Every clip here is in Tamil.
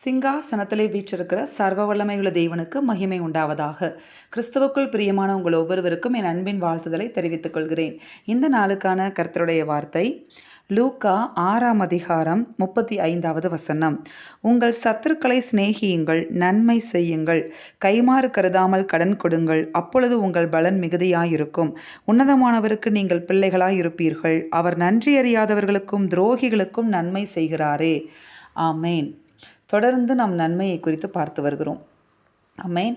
சிங்காசனத்திலே வீற்றிருக்கிற சர்வ வல்லமையுள்ள தேவனுக்கு மகிமை உண்டாவதாக. கிறிஸ்துவுக்குள் பிரியமான உங்கள் ஒவ்வொருவருக்கும் என் அன்பின் வாழ்த்துதலை தெரிவித்துக் கொள்கிறேன். இந்த நாளுக்கான கர்த்தருடைய வார்த்தை லூக்கா ஆறாம் அதிகாரம் முப்பத்தி ஐந்தாவது வசனம். உங்கள் சத்துருக்களை சிநேகியுங்கள் நன்மை செய்யுங்கள். கைமாறு கருதாமல் கடன் கொடுங்கள். அப்பொழுது உங்கள் பலன் மிகுதியாயிருக்கும். உன்னதமானவருக்கு நீங்கள் பிள்ளைகளாய் இருப்பீர்கள் அவர் நன்றி அறியாதவர்களுக்கும் துரோகிகளுக்கும் நன்மை செய்கிறாரே. ஆமேன். தொடர்ந்து நாம் நன்மையை குறித்து பார்த்து வருகிறோம். அமேன்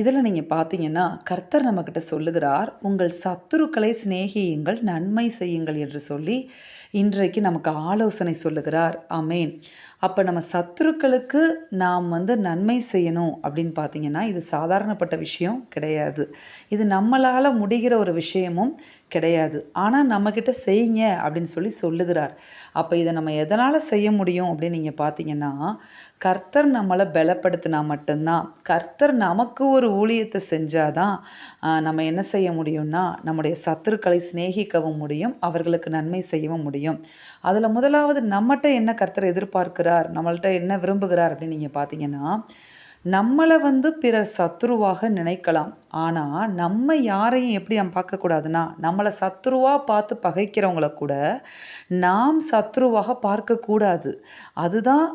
இதில் நீங்கள் பார்த்தீங்கன்னா கர்த்தர் நம்மக்கிட்ட சொல்லுகிறார் உங்கள் சத்துருக்களை சிநேகியுங்கள் நன்மை செய்யுங்கள் என்று சொல்லி இன்றைக்கு நமக்கு ஆலோசனை சொல்லுகிறார். அமேன் அப்போ நம்ம சத்துருக்களுக்கு நாம் வந்து நன்மை செய்யணும் அப்படின்னு பார்த்தீங்கன்னா இது சாதாரணப்பட்ட விஷயம் கிடையாது. இது நம்மளால் முடிகிற ஒரு விஷயமும் கிடையாது. ஆனால் நம்மக்கிட்ட செய்யுங்க அப்படின்னு சொல்லி சொல்லுகிறார். அப்போ இதை நம்ம எதனால் செய்ய முடியும் அப்படின்னு நீங்கள் பார்த்தீங்கன்னா கர்த்தர் நம்மளை பலப்படுத்தினா மட்டும்தான். கர்த்தர் நமக்கு ஒரு ஊழியத்தை செஞ்சாதான் நம்ம என்ன செய்ய முடியும்னா நம்முடைய சத்துருக்களை சிநேகிக்கவும் முடியும் அவர்களுக்கு நன்மை செய்யவும் முடியும். அதில் முதலாவது நம்மகிட்ட என்ன கர்த்தர் எதிர்பார்க்கிறார் நம்மள்கிட்ட என்ன விரும்புகிறார் அப்படின்னு நீங்கள் பார்த்தீங்கன்னா நம்மளை வந்து பிறர் சத்ருவாக நினைக்கலாம். ஆனால் நம்ம யாரையும் எப்படி நம்ம பார்க்கக்கூடாதுன்னா நம்மளை சத்ருவாக பார்த்து பகைக்கிறவங்கள கூட நாம் சத்ருவாக பார்க்கக்கூடாது. அதுதான்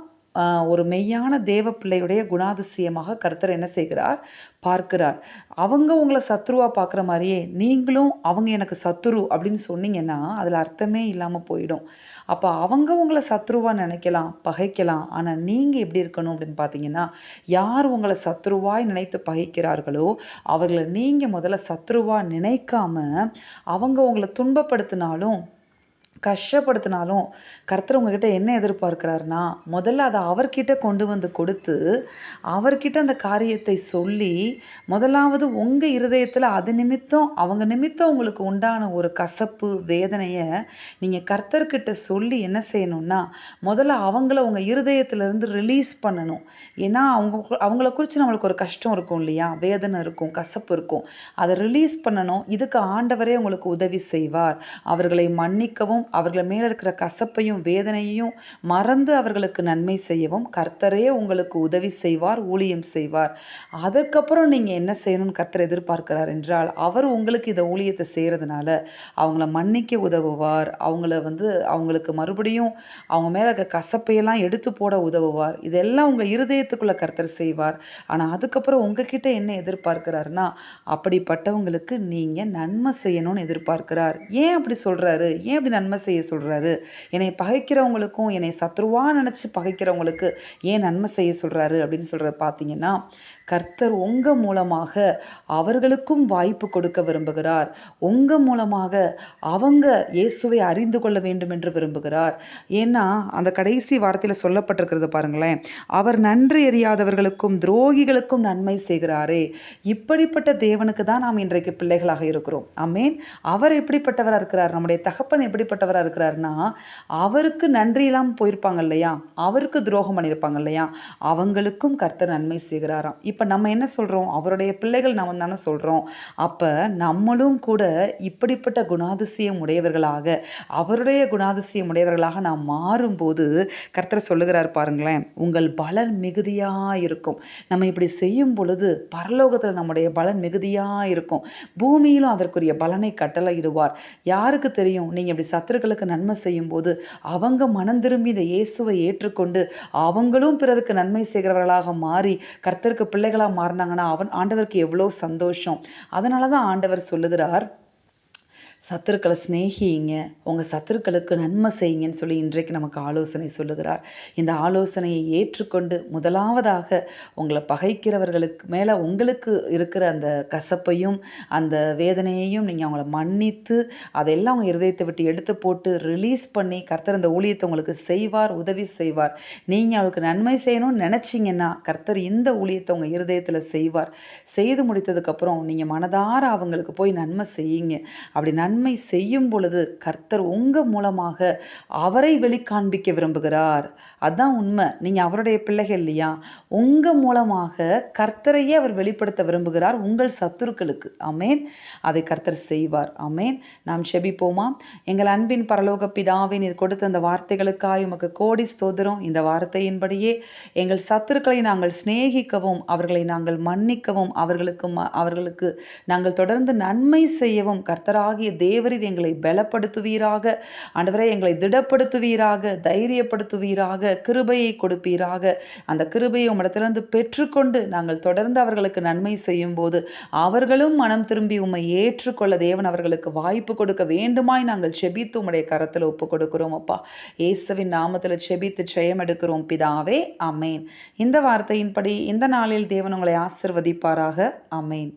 ஒரு மெய்யான தேவ பிள்ளையுடைய குணாதிசயமாக கர்த்தர் என்ன செய்கிறார்? பார்க்கிறார். அவங்க உங்களை சத்ருவாக பார்க்குற மாதிரியே நீங்களும் அவங்க எனக்கு சத்துரு அப்படின்னு சொன்னீங்கன்னா அதில் அர்த்தமே இல்லாமல் போயிடும். அப்போ அவங்க உங்களை சத்ருவாக நினைக்கலாம் பகைக்கலாம். ஆனால் நீங்கள் எப்படி இருக்கணும் அப்படின்னு பார்த்தீங்கன்னா யார் உங்களை சத்ருவாய் நினைத்து பகைக்கிறார்களோ அவர்களை நீங்கள் முதல்ல சத்ருவாக நினைக்காம அவங்க உங்களை துன்பப்படுத்தினாலும் கஷ்டப்படுத்தினாலும் கர்த்தர் உங்ககிட்ட என்ன எதிர்பார்க்கிறாருன்னா முதல்ல அதை அவர்கிட்ட கொண்டு வந்து கொடுத்து அவர்கிட்ட அந்த காரியத்தை சொல்லி முதலாவது உங்கள் இருதயத்தில் அது நிமித்தம் அவங்க நிமித்தம் உங்களுக்கு உண்டான ஒரு கசப்பு வேதனையை நீங்கள் கர்த்தர்கிட்ட சொல்லி என்ன செய்யணும்னா முதல்ல அவங்கள உங்கள் இருதயத்திலேருந்து ரிலீஸ் பண்ணணும். ஏன்னா அவங்க அவங்கள குறித்து நம்மளுக்கு ஒரு கஷ்டம் இருக்கும் இல்லையா? வேதனை இருக்கும் கசப்பு இருக்கும். அதை ரிலீஸ் பண்ணணும். இதுக்கு ஆண்டவரே உங்களுக்கு உதவி செய்வார். அவர்களை மன்னிக்கவும் அவர்கள் மேலே இருக்கிற கசப்பையும் வேதனையையும் மறந்து அவர்களுக்கு நன்மை செய்யவும் கர்த்தரே உங்களுக்கு உதவி செய்வார் ஊழியம் செய்வார். அதற்கப்புறம் நீங்கள் என்ன செய்யணும்னு கர்த்தர் எதிர்பார்க்கிறார் என்றால் அவர் உங்களுக்கு இந்த ஊழியத்தை செய்கிறதுனால அவங்கள மன்னிக்க உதவுவார். அவங்கள வந்து அவங்களுக்கு மறுபடியும் அவங்க மேலே இருக்க கசப்பையெல்லாம் எடுத்து போட உதவுவார். இதெல்லாம் உங்கள் இருதயத்துக்குள்ளே கர்த்தர் செய்வார். ஆனால் அதுக்கப்புறம் உங்ககிட்ட என்ன எதிர்பார்க்கிறாருன்னா அப்படிப்பட்டவங்களுக்கு நீங்கள் நன்மை செய்யணும்னு எதிர்பார்க்கிறார். ஏன் அப்படி சொல்கிறாரு ஏன் அப்படி நன்மை செய்ய சொல்கிறாரு என்னை பகைக்கிறவங்களுக்கும் என்னை சத்ருவாக நினச்சி பகைக்கிறவங்களுக்கு ஏன் நன்மை செய்ய சொல்கிறாரு அப்படின்னு சொல்கிறத பார்த்தீங்கன்னா கர்த்தர் உங்கள் மூலமாக அவர்களுக்கும் வாய்ப்பு கொடுக்க விரும்புகிறார். உங்கள் மூலமாக அவங்க இயேசுவை அறிந்து கொள்ள வேண்டும் என்று விரும்புகிறார். ஏன்னா அந்த கடைசி வார்த்தையில் சொல்லப்பட்டிருக்கிறது பாருங்களேன். அவர் நன்றி அறியாதவர்களுக்கும் துரோகிகளுக்கும் நன்மை செய்கிறாரே. இப்படிப்பட்ட தேவனுக்கு தான் நாம் இன்றைக்கு பிள்ளைகளாக இருக்கிறோம். அமேன் அவர் எப்படிப்பட்டவராக இருக்கிறார்? நம்முடைய தகப்பன் நல்லவராக இருக்கிறாருன்னா அவருக்கு நன்றி இல்லாமல் போயிருப்பாங்க இல்லையா? அவருக்கு துரோகம் பண்ணியிருப்பாங்க இல்லையா? அவங்களுக்கும் கர்த்தர் நன்மை செய்கிறாராம். இப்போ நம்ம என்ன சொல்கிறோம் அவருடைய பிள்ளைகள் நம்ம தானே சொல்கிறோம் அப்போ நம்மளும் கூட இப்படிப்பட்ட குணாதிசயம் உடையவர்களாக அவருடைய குணாதிசயம் உடையவர்களாக நாம் மாறும்போது கர்த்தர் சொல்லுகிறார் பாருங்களேன் உங்கள் பலன் மிகுதியாக இருக்கும் நம்ம இப்படி செய்யும் பொழுது பரலோகத்தில் நம்முடைய பலன் மிகுதியாக இருக்கும் பூமியிலும் அதற்குரிய பலனை கட்டளையிடுவார். யாருக்கு தெரியும்? நீங்கள் இப்படி மற்றவர்களுக்கு நன்மை செய்யும் போது அவங்க மனம் திரும்பி இந்த இயேசுவை ஏற்றுக்கொண்டு அவங்களும் பிறருக்கு நன்மை செய்கிறவர்களாக மாறி கர்த்தருக்கு பிள்ளைகளாக மாறினாங்கன்னா அவன் ஆண்டவருக்கு எவ்வளோ சந்தோஷம். அதனால தான் ஆண்டவர் சொல்லுகிறார் சத்துருக்களை சிநேகிங்க உங்கள் சத்துருக்களுக்கு நன்மை செய்யுங்கன்னு சொல்லி இன்றைக்கு நமக்கு ஆலோசனை சொல்லுகிறார். இந்த ஆலோசனையை ஏற்றுக்கொண்டு முதலாவதாக உங்களை பகைக்கிறவர்களுக்கு மேலே உங்களுக்கு இருக்கிற அந்த கசப்பையும் அந்த வேதனையையும் நீங்கள் அவங்கள மன்னித்து அதெல்லாம் அவங்க இருதயத்தை விட்டு எடுத்து போட்டு ரிலீஸ் பண்ணி கர்த்தர் அந்த ஊழியத்தை உங்களுக்கு செய்வார் உதவி செய்வார். நீங்கள் அவளுக்கு நன்மை செய்யணும்னு நினச்சிங்கன்னா கர்த்தர் இந்த ஊழியத்தை உங்கள் இருதயத்தில் செய்வார். செய்து முடித்ததுக்கப்புறம் நீங்கள் மனதார அவங்களுக்கு போய் நன்மை செய்யுங்க. அப்படி நன்மை நன்மை செய்யும் பொழுது கர்த்தர் உங்கள் மூலமாக அவரை வெளிக்காண்பிக்க விரும்புகிறார். அதான் உண்மை. நீங்கள் அவருடைய பிள்ளைகள் இல்லையா? உங்கள் மூலமாக கர்த்தரையே அவர் வெளிப்படுத்த விரும்புகிறார் உங்கள் சத்துருக்களுக்கு. அமேன் அதை கர்த்தர் செய்வார். அமேன் நாம் செபிப்போமா? எங்கள் அன்பின் பரலோக பிதாவை நீர் கொடுத்த அந்த வார்த்தைகளுக்காய் உமக்கு கோடி ஸ்தோதரம் இந்த வார்த்தையின்படியே எங்கள் சத்துருக்களை நாங்கள் சிநேகிக்கவும் அவர்களை நாங்கள் மன்னிக்கவும் அவர்களுக்கு ம- அவர்களுக்கு நாங்கள் தொடர்ந்து நன்மை செய்யவும் கர்த்தராகிய தேவரீர் எங்களை பலப்படுத்துவீராக. ஆண்டவரே எங்களை திடப்படுத்துவீராக தைரியப்படுத்துவீராக கிருபையை கொடுப்பீராக. அந்த கிருபையை உம்மிடத்திலிருந்து பெற்றுக்கொண்டு நாங்கள் தொடர்ந்து அவர்களுக்கு நன்மை செய்யும் போது அவர்களும் மனம் திரும்பி உம்மை ஏற்றுக்கொள்ள தேவன் அவர்களுக்கு வாய்ப்பு கொடுக்க வேண்டுமாய் நாங்கள் செபித்து உம்முடைய கரத்தில் ஒப்பு கொடுக்கிறோம் அப்பா. இயேசுவின் நாமத்தில் செபித்து ஜெயம் எடுக்கிறோம் பிதாவே. அமேன் இந்த வார்த்தையின்படி இந்த நாளில் தேவன் உங்களை ஆசிர்வதிப்பாராக. அமேன்